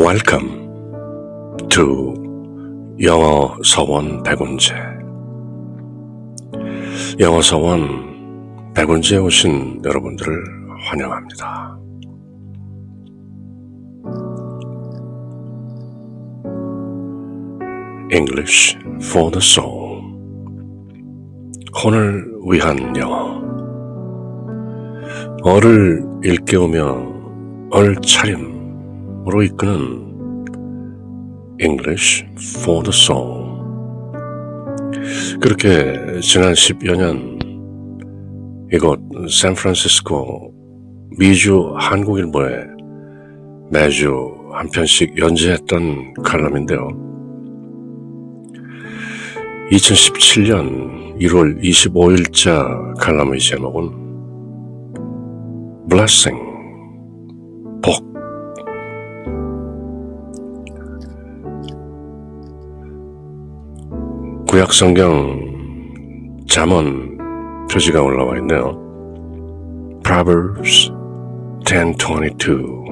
Welcome to 영어 서원 백운재. 영어 서원 백운재에 오신 여러분들을 환영합니다. English for the soul. 혼을 위한 영어. 어를 일깨우며 얼차림 으로 이끄는 English for the soul. 그렇게 지난 10여 년 이곳 샌프란시스코 미주 한국일보에 매주 한 편씩 연재했던 칼럼인데요. 2017년 1월 25일자 칼럼의 제목은 blessing 구약 성경 잠언 표지가 올라와 있네요. Proverbs 10:22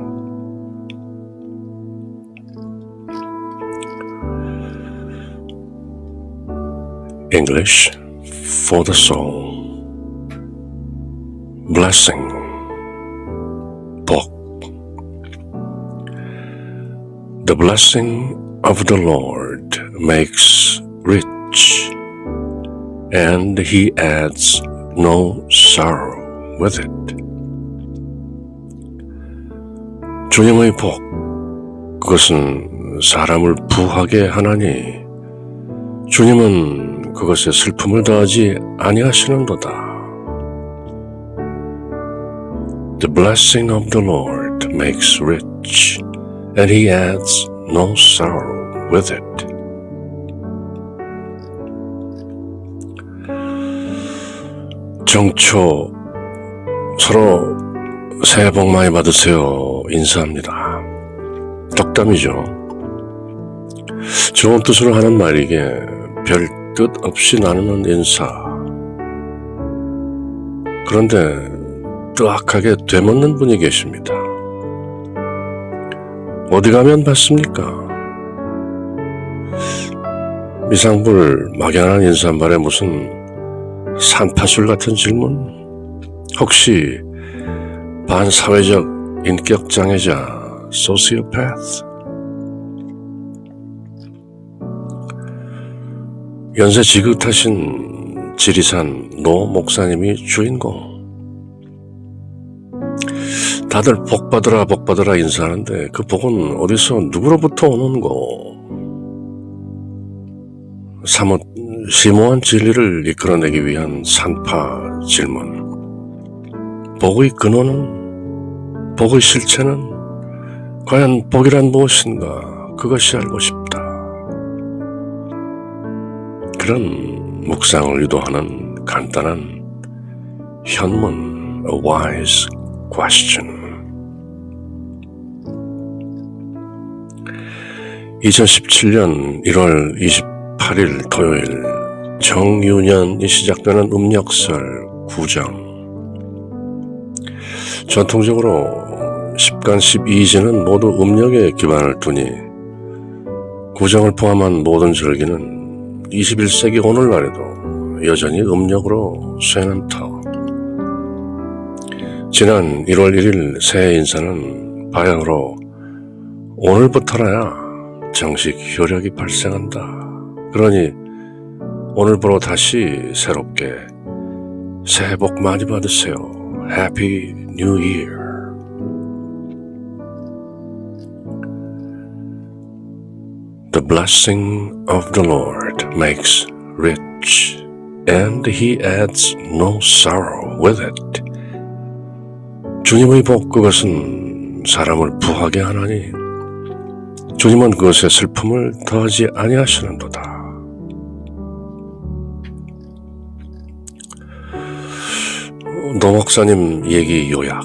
English for the soul blessing 복 The blessing of the Lord makes rich and he adds no sorrow with it. 주님의 복, 그것은 사람을 부하게 하나니 주님은 그것에 슬픔을 더하지 아니하시는도다. The blessing of the Lord makes rich, and he adds no sorrow with it. 정초 서로 새해 복 많이 받으세요 인사합니다. 덕담이죠. 좋은 뜻으로 하는 말이기에 별뜻 없이 나누는 인사. 그런데 뜨악하게 되묻는 분이 계십니다. 어디 가면 받습니까? 미상불 막연한 인사말에 무슨 산파술 같은 질문? 혹시 반사회적 인격장애자 소시오패스? 연세 지긋하신 지리산 노 목사님이 주인공. 다들 복 받으라 복 받으라 인사하는데 그 복은 어디서 누구로부터 오는고? 사뭇 심오한 진리를 이끌어내기 위한 산파 질문. 복의 근원은 복의 실체는 과연 복이란 무엇인가 그것이 알고 싶다. 그런 묵상을 유도하는 간단한 현문 A wise question 2017년 1월 28일 토요일 정유년이 시작되는 음력설 9정 전통적으로 10간 12지는 모두 음력에 기반을 두니 구정을 포함한 모든 절기는 21세기 오늘날에도 여전히 음력으로 쇠는 터. 지난 1월 1일 새해 인사는 바야흐로 오늘부터라야 정식 효력이 발생한다. 그러니 오늘부로 다시 새롭게 새해 복 많이 받으세요. Happy New Year. The blessing of the Lord makes rich, and he adds no sorrow with it. 주님의 복 그것은 사람을 부하게 하나니 주님은 그것에 슬픔을 더하지 아니하시는도다. 노 목사님 얘기 요약.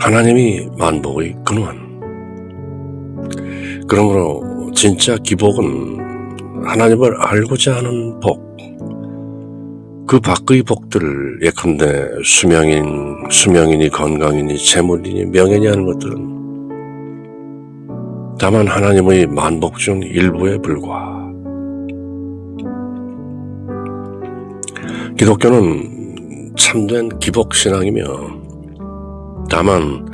하나님이 만복의 근원. 그러므로 진짜 기복은 하나님을 알고자 하는 복. 그 밖의 복들 예컨대 수명인, 수명이니 건강이니 재물이니 명예니 하는 것들은 다만 하나님의 만복 중 일부에 불과. 기독교는 참된 기복신앙이며 다만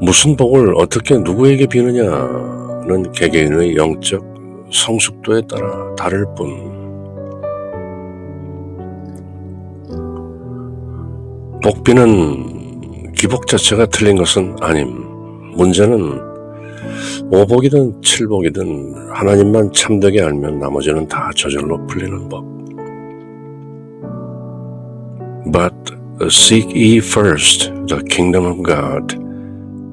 무슨 복을 어떻게 누구에게 비느냐는 개개인의 영적 성숙도에 따라 다를 뿐. 복비는 기복 자체가 틀린 것은 아님. 문제는 오복이든 칠복이든 하나님만 참되게 알면 나머지는 다 저절로 풀리는 법 But seek ye first the kingdom of God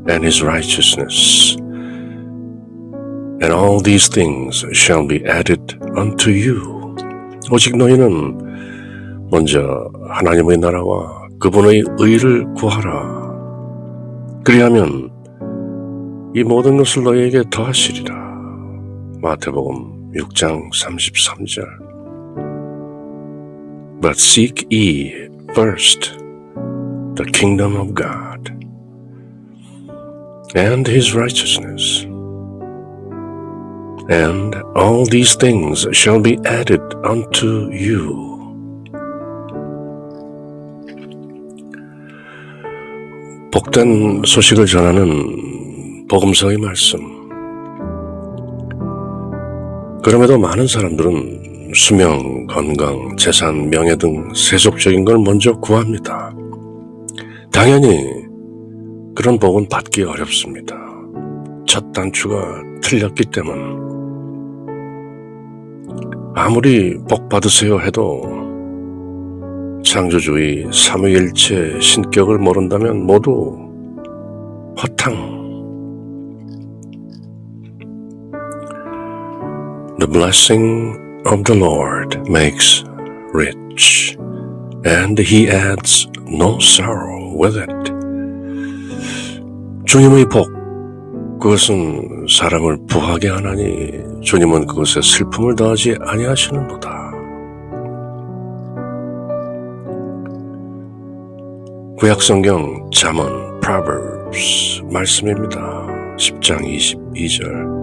and his righteousness, and all these things shall be added unto you. 오직 너희는 먼저 하나님의 나라와 그분의 의를 구하라. 그리하면 이 모든 것을 너희에게 더하시리라. 마태복음 6장 33절. But seek ye first the kingdom of God and his righteousness, and all these things shall be added unto you. 복된 소식을 전하는 복음서의 말씀. 그럼에도 많은 사람들은 수명, 건강, 재산, 명예 등 세속적인 걸 먼저 구합니다. 당연히 그런 복은 받기 어렵습니다. 첫 단추가 틀렸기 때문. 아무리 복 받으세요 해도 창조주의 삼위일체 신격을 모른다면 모두 허탕. The blessing of the Lord makes rich, and he adds no sorrow with it. 주님의 복, 그것은 사람을 부하게 하나니 주님은 그것에 슬픔을 더하지 아니하시는도다. 구약성경 잠언 Proverbs 말씀입니다. 10장 22절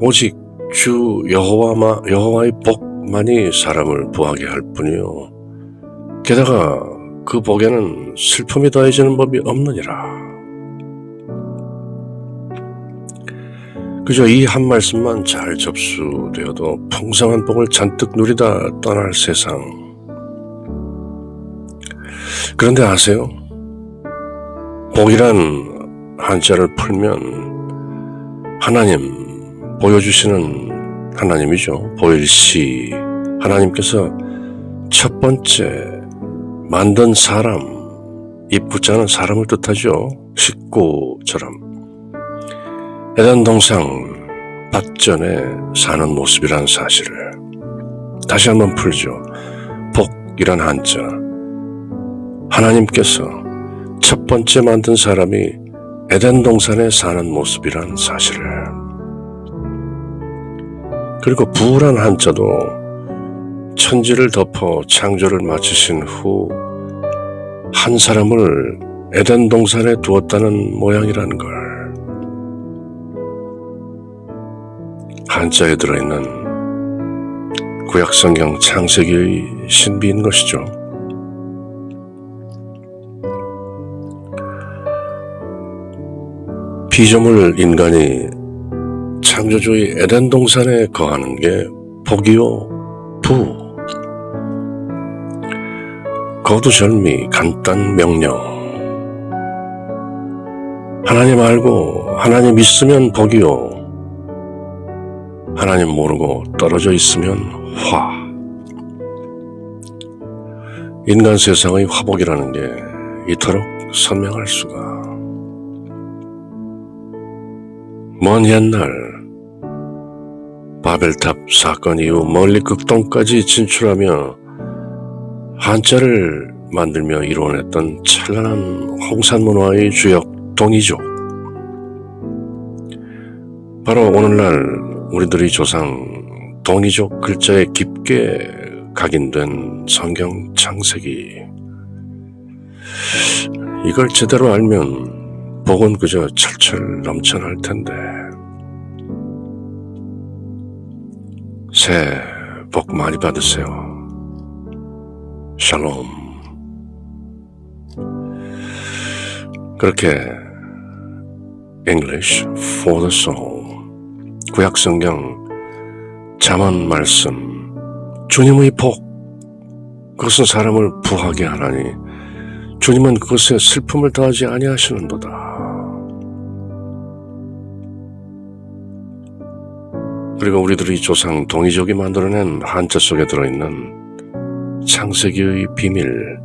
오직 주 여호와마 여호와의 복만이 사람을 부하게 할 뿐이요 게다가 그 복에는 슬픔이 더해지는 법이 없느니라. 그저 이 한 말씀만 잘 접수되어도 풍성한 복을 잔뜩 누리다 떠날 세상. 그런데 아세요? 복이란 한자를 풀면 하나님 보여주시는 하나님이죠. 보일시 하나님께서 첫 번째 만든 사람 입구자는 사람을 뜻하죠. 식구처럼 에덴 동상 밭전에 사는 모습이란 사실을 다시 한번 풀죠. 복이란 한자 하나님께서 첫 번째 만든 사람이 에덴 동산에 사는 모습이란 사실을 그리고 부란 한자도 천지를 덮어 창조를 마치신 후 한 사람을 에덴 동산에 두었다는 모양이라는 걸 한자에 들어있는 구약성경 창세기의 신비인 것이죠. 피조물 인간이 창조주의 에덴 동산에 거하는 게 복이요? 부. 거두절미 간단 명령. 하나님 알고 하나님 있으면 복이요. 하나님 모르고 떨어져 있으면 화. 인간 세상의 화복이라는 게 이토록 선명할 수가. 먼 옛날 바벨탑 사건 이후 멀리 극동까지 진출하며 한자를 만들며 이루어냈던 찬란한 홍산 문화의 주역 동이족. 바로 오늘날 우리들의 조상 동이족 글자에 깊게 각인된 성경 창세기. 이걸 제대로 알면 복은 그저 철철 넘쳐날 텐데. 새해 복 많이 받으세요. 샬롬. 그렇게 English for the soul 구약 성경 잠언 말씀 주님의 복 그것은 사람을 부하게 하나니 주님은 그것에 슬픔을 더하지 아니하시는도다. 그리고 우리들의 조상 동이족이 만들어낸 한자 속에 들어있는 창세기의 비밀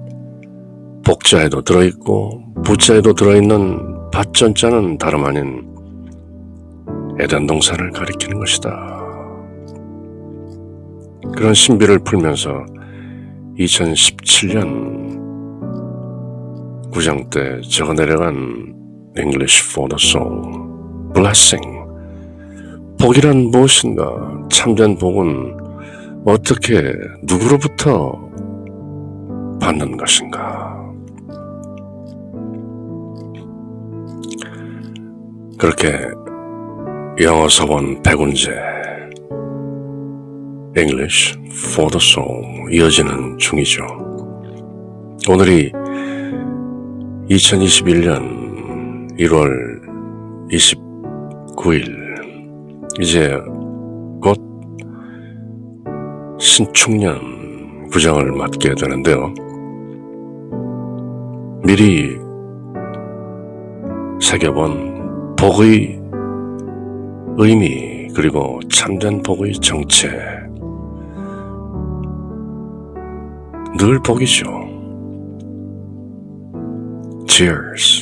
복자에도 들어있고 부자에도 들어있는 밭전자는 다름 아닌 에덴 동산을 가리키는 것이다. 그런 신비를 풀면서 2017년 구장 때 적어 내려간 English for the Soul Blessing 복이란 무엇인가? 참된 복은 어떻게 누구로부터 받는 것인가? 그렇게 영어 서본 백운제 English for the Soul 이어지는 중이죠. 오늘이 2021년 1월 29일 이제 곧 신축년 구장을 맞게 되는데요. 미리 새겨본 복의 의미 그리고 참된 복의 정체 늘 복이죠. Cheers.